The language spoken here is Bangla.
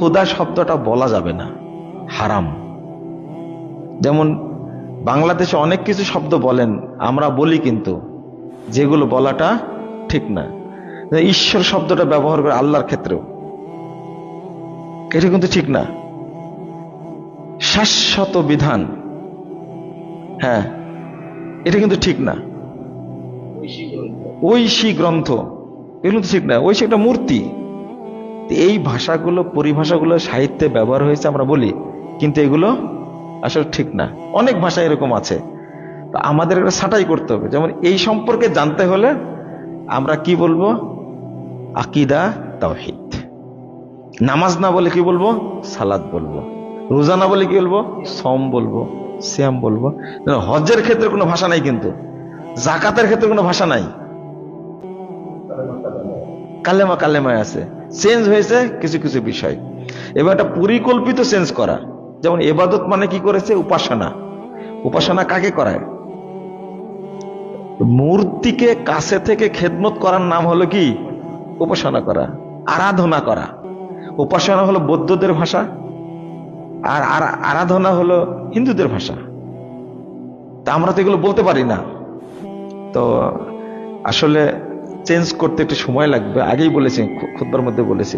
খোদা শব্দটা বলা যাবে না। হারাম। যেমন বাংলাদেশে অনেক কিছু শব্দ বলেন, আমরা বলি কিন্তু, যেগুলো বলাটা ঠিক না। ঈশ্বর শব্দটা ব্যবহার করে আল্লাহর ক্ষেত্রেও। এটা কিন্তু ঠিক না। শাশ্বত বিধান। হ্যাঁ এটা কিন্তু ঠিক না। ঐশী গ্রন্থ। এগুলো তো ঠিক না। ঐশী একটা মূর্তি। এই ভাষাগুলো, পরিভাষাগুলো সাহিত্যে ব্যবহার হয়েছে আমরা বলি, কিন্তু এগুলো আসলে ঠিক না। অনেক ভাষা এরকম আছে। তো আমাদের এটা ছাঁটাই করতে হবে। যেমন এই সম্পর্কে জানতে হলে আমরা কি বলব? আকিদা, তাওহিদ। নামাজ না বলে কি বলব? সালাদ বলব। রোজা না বলে কি বলব? সম বলব শ্যাম বলব। হজ্জের ক্ষেত্রে কোনো ভাষা নাই কিন্তু। জাকাতের ক্ষেত্রে কোনো ভাষা নাই। কালেমা কালেমায় আছে। চেঞ্জ হয়েছে কিছু কিছু বিষয়। এবার একটা পরিকল্পিত চেঞ্জ করা। যেমন এবাদত মানে কি করেছে? উপাসনা। উপাসনা কাকে করায়? মূর্তিকে কাছে থেকে খেদমত করার নাম হলো কি? উপাসনা করা। আরাধনা করা। উপাসনা হলো বৌদ্ধদের ভাষা। আর আর- আরাধনা হলো হিন্দুদের ভাষা। তা আমরা তো এগুলো বলতে পারি না। তো আসলে চেঞ্জ করতে একটু সময় লাগবে। আগেই বলেছি খুদ্বার মধ্যে বলেছি।